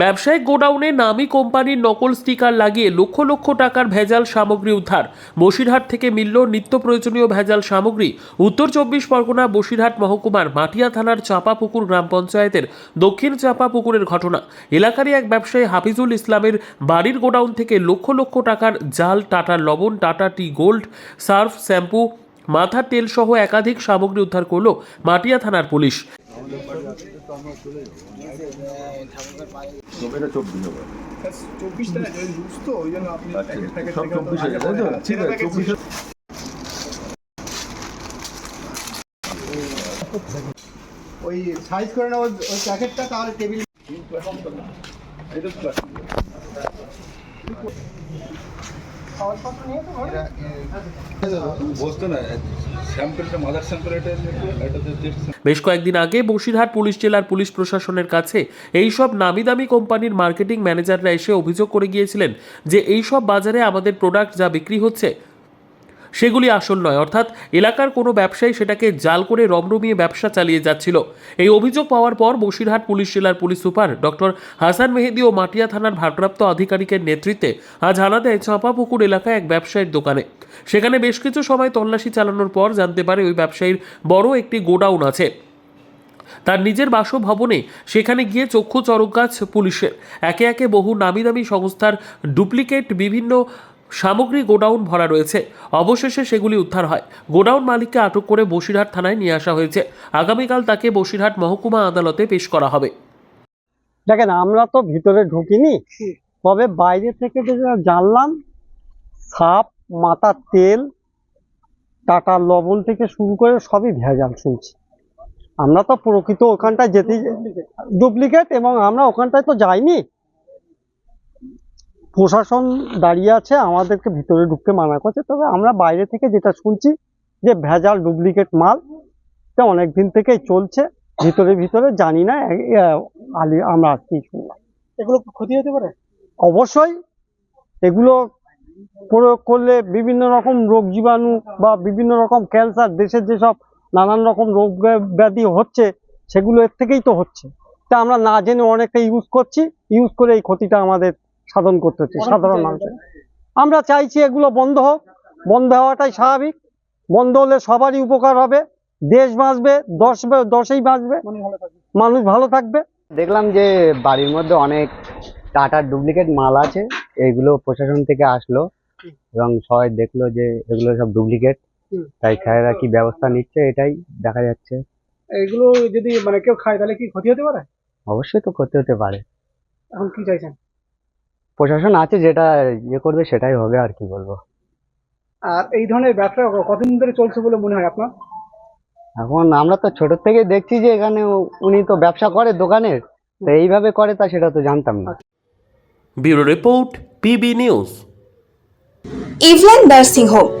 ব্যবসায়িক গোডাউনে নামি কোম্পানির নকল স্টিকার লাগিয়ে লক্ষ লক্ষ টাকার ভেজাল সামগ্রী উদ্ধার। বসিরহাট থেকে মিলল নিত্য প্রয়োজনীয় ভেজাল সামগ্রী। উত্তর চব্বিশ পরগনা বসিরহাট মহকুমার মাটিয়া থানার চাপাপুকুর গ্রাম পঞ্চায়েতের দক্ষিণ চাপাপুকুরের ঘটনা। এলাকারই এক ব্যবসায়ী হাফিজুল ইসলামের বাড়ির গোডাউন থেকে লক্ষ লক্ষ টাকার জাল, টাটা লবণ, Tata tea gold, Surf, shampoo, মাথার তেল সহ একাধিক সামগ্রী উদ্ধার করল মাটিয়া থানার পুলিশ। এটা চব্বিশ হবে চব্বিশটা লুজ তো ওই জন্য আপনি সব চব্বিশ তাই তো? ঠিক আছে, চব্বিশ ওই সাইজ করে নেওয়া ওই প্যাকেটটা তাহলে টেবিল এটা বেশ কয়েকদিন আগে বসিরহাট পুলিশ জেলার পুলিশ প্রশাসনের কাছে এই সব নামি দামি কোম্পানির মার্কেটিং ম্যানেজাররা এসে অভিযোগ করে গিয়েছিলেন যে এই সব বাজারে আমাদের প্রোডাক্ট যা বিক্রি হচ্ছে সেগুলি আসল নয়। অর্থাৎ এলাকার কোনো ব্যবসায়ী সেটাকে জাল করে রমরমিয়ে ব্যবসা চালিয়ে যাচ্ছিল। এই অভিযোগ পাওয়ার পর বসিরহাট পুলিশ জেলার police super doctor Hasan Mehedi ও মাটিয়া থানার ভারপ্রাপ্ত আধিকারিকের নেতৃত্বে আজ হানা দেয় চাঁপাপুকুর এলাকায় এক ব্যবসায়ীর দোকানে। সেখানে বেশ কিছু সময় তল্লাশি চালানোর পর জানতে পারে ওই ব্যবসায়ীর বড় একটি গোডাউন আছে। তার নিজের বাসভবনে সেখানে গিয়ে চক্ষু চরক গাছ পুলিশের। একে একে বহু নামি দামি সংস্থার ডুপ্লিকেট বিভিন্ন সামগ্রী গোডাউন ভরা রয়েছে। অবশেষে সেগুলি উদ্ধার হয়। গোডাউন মালিককে আটক করে বসিরহাট থানায় নিয়ে আসা হয়েছে। আগামীকাল তাকে বসিরহাট মহকুমা আদালতে পেশ করা হবে। দেখেন আমরা তো ভিতরে ঢুকিনি। তবে বাইরে থেকে যেটা জানলাম সাপ মাথার তেল টাটা লবণ থেকে শুরু করে সবই ভেজাল শুনছি। আমরা তো প্রকৃত ওখানটায় যেতে ডুপ্লিকেট এবং আমরা ওখানটায় তো যাইনি। প্রশাসন দাঁড়িয়ে আছে আমাদেরকে ভিতরে ঢুকতে মানা করছে। তবে আমরা বাইরে থেকে যেটা শুনছি যে ভেজাল ডুপ্লিকেট মাল এটা অনেক দিন থেকেই চলছে। ভিতরে ভিতরে জানি না আলি আমরা আজকেই শুনলাম। এগুলো ক্ষতি হতে পারে? অবশ্যই এগুলো প্রয়োগ করলে বিভিন্ন রকম রোগ জীবাণু বা বিভিন্ন রকম ক্যান্সার দেশের যেসব নানান রকম রোগ ব্যাধি- ব্যাধি হচ্ছে সেগুলো এর থেকেই তো হচ্ছে। তা আমরা না জেনে অনেকটা ইউজ করছি। ইউজ করে এই ক্ষতিটা আমাদের সাধন করতে হচ্ছে সাধারণ মানুষের। আমরা চাইছি এগুলো বন্ধ হোক বন্ধ হওয়াটাই স্বাভাবিক। বন্ধ হলে সবারই উপকার হবে। দেশ বাঁচবে দশ দশেই বাঁচবে। মনে মানুষ ভালো থাকবে। দেখলাম যে বাড়ির মধ্যে অনেক টাটার ডুপ্লিকেট মাল আছে এইগুলো প্রশাসন থেকে আসলো এবং সবাই দেখল যে এগুলো সব ডুপ্লিকেট। তাই স্যারেরা কি ব্যবস্থা নিচ্ছে এটাই দেখা যাচ্ছে। এগুলো যদি মানে কেউ খায় তাহলে কি ক্ষতি হতে পারে? অবশ্যই তো ক্ষতি হতে পারে। এখন কি চাইছেন? প্রশাসন আছে যেটা ইয়ে করবে সেটাই হবে আর কি বলব। আর এই ধরনের ব্যবসা কতদিন ধরে চলছে বলে মনে হয় আপনার? এখন আমরা তো ছোট থেকে দেখছি যে এখানে উনি তো ব্যবসা করে দোকানের তো এইভাবে করে তা সেটা তো জানতাম না। Bureau report P B news. Evelyn nursing home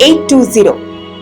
Eight two zero